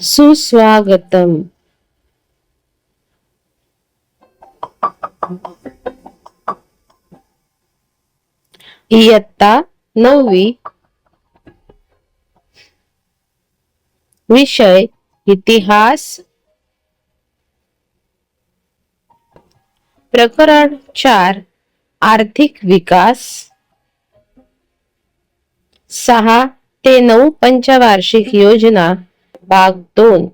सुस्वागतम। इयत्ता नववी। विषय इतिहास। प्रकरण चार आर्थिक विकास। सहा ते नऊ पंचवार्षिक योजना। भाग दोन.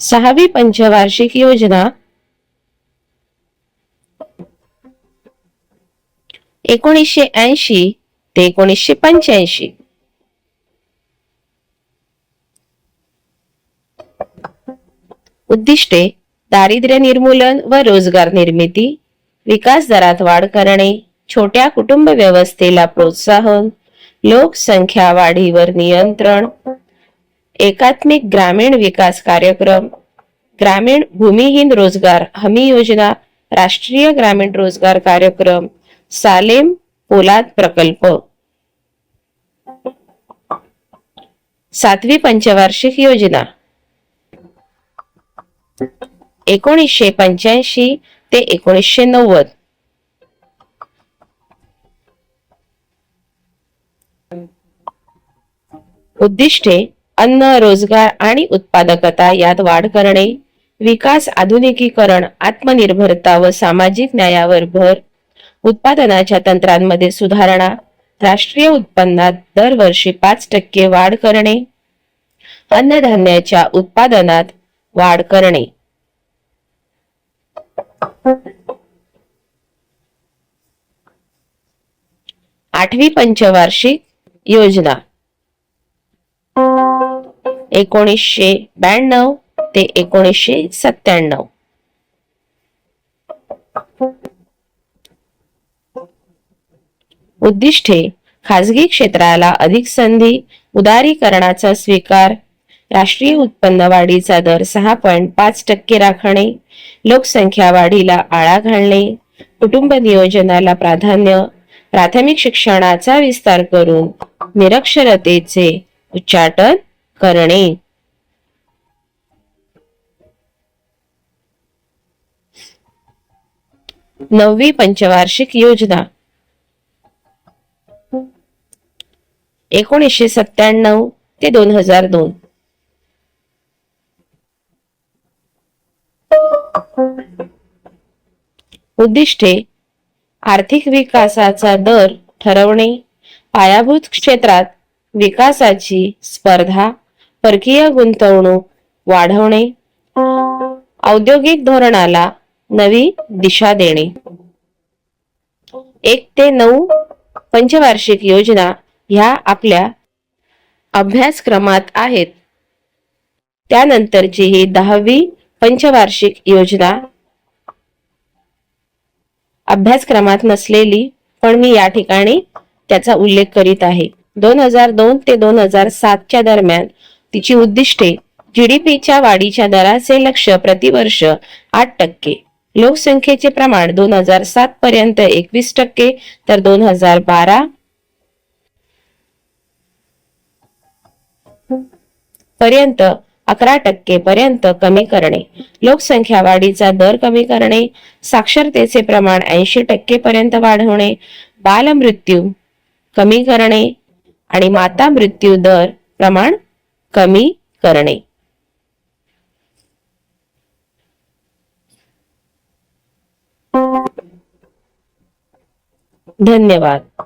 सहावी पंचवार्षिक योजना. एकोणीसशे ऐंशी ते एकोणीसशे पंच्याऐंशी. उद्दिष्टे दारिद्र्य निर्मूलन व रोजगार निर्मिती विकास दरात वाढ करणे छोट्या कुटुंब व्यवस्थेला प्रोत्साहन लोकसंख्या वाढीवर नियंत्रण एकात्मिक ग्रामीण विकास कार्यक्रम ग्रामीण भूमिहीन रोजगार हमी योजना राष्ट्रीय ग्रामीण रोजगार कार्यक्रम सालेम पोलाद प्रकल्प. सातवी पंचवार्षिक योजना एकोणीसशे पंच्याऐंशी ते एकोणीसशे नव्वद. उद्दिष्टे अन्न रोजगार आणि उत्पादकता यात वाढ करणे विकास आधुनिकीकरण आत्मनिर्भरता व सामाजिक न्यायावर भर उत्पादनाच्या तंत्रांमध्ये सुधारणा राष्ट्रीय उत्पन्नात दरवर्षी पाच टक्के वाढ करणे अन्नधान्याच्या उत्पादनात वाढ करणे. आठवी पंचवार्षिक योजना. एकोणीसशे ब्याण्णव ते एकोणीसशे सत्त्याण्णव. उद्दिष्टे खाजगी क्षेत्राला अधिक संधी उदारीकरणाचा स्वीकार राष्ट्रीय उत्पन्न वाढीचा दर सहा पॉईंट पाच टक्के राखणे लोकसंख्या वाढीला आळा घालणे कुटुंब नियोजनाला प्राधान्य प्राथमिक शिक्षणाचा विस्तार करून निरक्षरतेचे उच्चाटन करणे. नववी पंचवार्षिक योजना. एकोणीसशे सत्त्याण्णव ते दोन हजार दोन. उद्दिष्टे आर्थिक विकासाचा दर ठरवणे पायाभूत क्षेत्रात विकासाची स्पर्धा परकीय गुंतवणूक वाढवणे औद्योगिक धोरणाला नवी दिशा देणे. एक ते नऊ पंचवार्षिक योजना ह्या आपल्या अभ्यासक्रमात आहेत. त्यानंतरची ही दहावी पंचवार्षिक योजना अभ्यासक्रमात नसलेली पण मी या ठिकाणी त्याचा उल्लेख करीत आहे. दोन हजार दोन ते दोन हजार सातच्या दरम्यान तिची उद्दिष्टे जीडीपीच्या वाढीच्या दराचे लक्ष प्रतिवर्ष आठ टक्के लोकसंख्येचे प्रमाण दोन हजार सात पर्यंत एकवीस टक्के तर दोन हजार बारा पर्यंत अकरा टक्के पर्यंत कमी करणे. लोकसंख्या वाढीचा दर कमी करणे. साक्षरतेचे प्रमाण ऐंशी टक्के पर्यंत वाढवणे. बालमृत्यू कमी करणे. आणि माता मृत्यू दर प्रमाण कमी करणे. धन्यवाद.